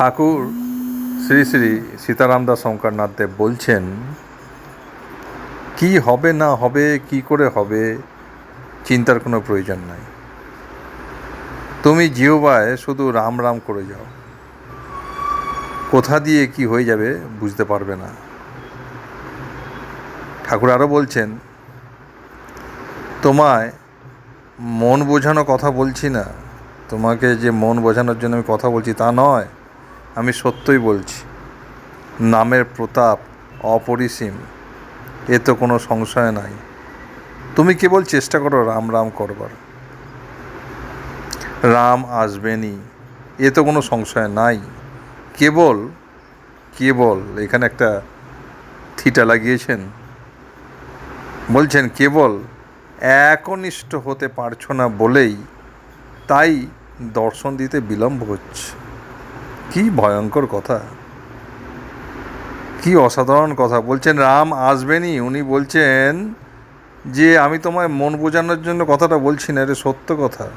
ঠাকুর, শ্রী শ্রী সীতারামদাস শঙ্করনাথ দেব বলছেন, কি হবে না হবে, কি করে হবে, চিন্তার কোনো প্রয়োজন নাই। তুমি জিওবায় শুধু রাম রাম করে যাও। কোথা দিয়ে কি হয়ে যাবে বুঝতে পারবে না। ঠাকুর আরও বলছেন, তোমায় মন বোঝানো কথা বলছি না। তোমাকে যে মন বোঝানোর জন্য আমি কথা বলছি তা নয়। আমি সত্যই বলছি, নামের প্রতাপ অপরিসীম, এ তো কোনো সংশয় নাই। তুমি কেবল চেষ্টা করো রাম রাম করবার। রাম আসবেনই, এ তো কোনো সংশয় নাই। কেবল কেবল, এখানে একটা থিটা লাগিয়েছেন। বলছেন, কেবল একনিষ্ঠ হতে পারছ না বলেই তাই দর্শন দিতে বিলম্ব হচ্ছে। কি ভয়ঙ্কর কথা। কি অসাধারণ কথা। বলছেন, রাম আসবেনই উনি বলছেন যে, আমি তোমায় মন বোঝানোর জন্য কথাটা বলছি না, এটা সত্য কথা।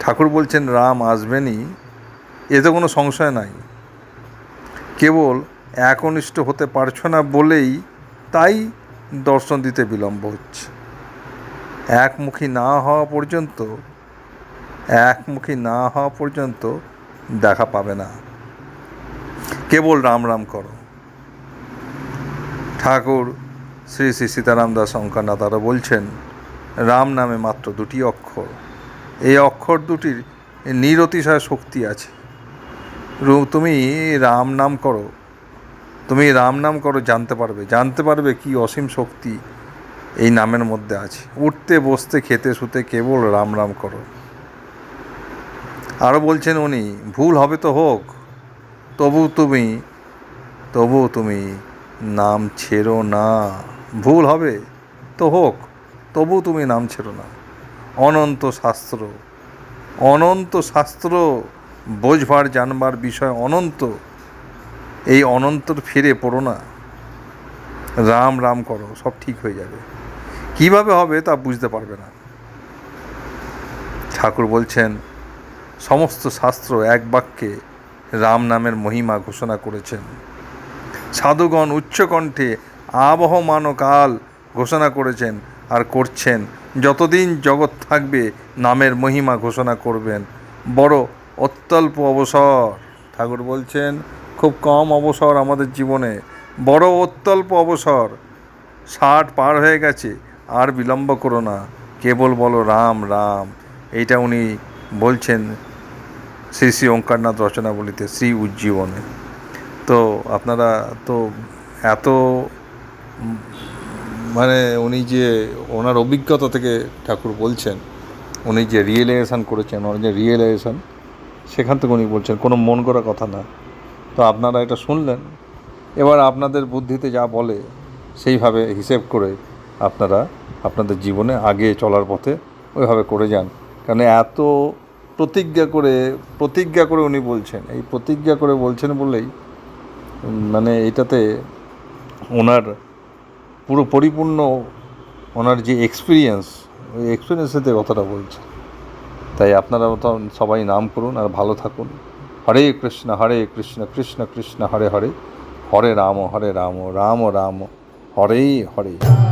ঠাকুর বলছেন, রাম আসবেনই এতে কোনো সংশয় নাই। কেবল একনিষ্ঠ হতে পারছ না বলেই তাই দর্শন দিতে বিলম্ব হচ্ছে। একমুখী না হওয়া পর্যন্ত, একমুখী না হওয়া পর্যন্ত দেখা পাবে না। কেবল রাম রাম করো। ঠাকুর শ্রী শ্রী সীতারাম দাস শঙ্করনাথ আরও বলছেন, রাম নামে মাত্র দুটি অক্ষর। এই অক্ষর দুটির নিরতিশয় শক্তি আছে। তুমি রাম নাম করো। তুমি রাম নাম করো, জানতে পারবে। জানতে পারবে কি অসীম শক্তি এই নামের মধ্যে আছে। উঠতে, বসতে, খেতে, শুতে কেবল রাম রাম করো। আরও বলছেন উনি, ভুল হবে তো হোক, তবু তুমি তবু তুমি নাম ছেড়ো না। ভুল হবে তো হোক, তবু তুমি নাম ছেড়ো না। অনন্ত শাস্ত্র অনন্ত শাস্ত্র, বোঝবার, জানবার বিষয় অনন্ত, এই অনন্তর ফিরে পড়ো না। রাম রাম করো, সব ঠিক হয়ে যাবে। কীভাবে হবে তা বুঝতে পারবে না। ঠাকুর বলছেন সমস্ত শাস্ত্র এক বাক্যে রাম নামের মহিমা ঘোষণা করেছেন। সাধুগণ উচ্চকণ্ঠে আবহমান কাল ঘোষণা করেছেন আর করছেন। যতদিন জগৎ থাকবে, নামের মহিমা ঘোষণা করবেন। বড় অত্যল্প অবসর, ঠাকুর বলছেন, খুব কম অবসর আমাদের জীবনে। বড় অত্যল্প অবসর, ষাট পার হয়ে গেছে, আর বিলম্ব করো না। কেবল বলো, রাম রাম। এইটা উনি বলছেন শ্রী শ্রী ওঙ্কারনাথ রচনাবলিতে শ্রী উজ্জীবনে। তো আপনারা তো এত মানে উনি যে ওনার অভিজ্ঞতা থেকে ঠাকুর বলছেন, উনি যে রিয়েলাইজেশন করেছেন, ওনার যে রিয়েলাইজেশন সেখান থেকে উনি বলছেন, কোনো মন করা কথা না। তো আপনারা এটা শুনলেন। এবার আপনাদের বুদ্ধিতে যা বলে, সেইভাবে হিসেব করে আপনারা আপনাদের জীবনে আগে চলার পথে ওইভাবে করে যান। কারণ এত প্রতিজ্ঞা করে প্রতিজ্ঞা করে উনি বলছেন। এই প্রতিজ্ঞা করে বলছেন বলেই মানে এটাতে ওনার পুরো পরিপূর্ণ ওনার যে এক্সপিরিয়েন্স ওই এক্সপিরিয়েন্সেতে কথাটা বলছে। তাই আপনারা তো সবাই নাম করুন আর ভালো থাকুন। হরে কৃষ্ণ হরে কৃষ্ণ কৃষ্ণ কৃষ্ণ, হরে হরে। হরে রাম হরে রাম রাম রাম, হরে হরে।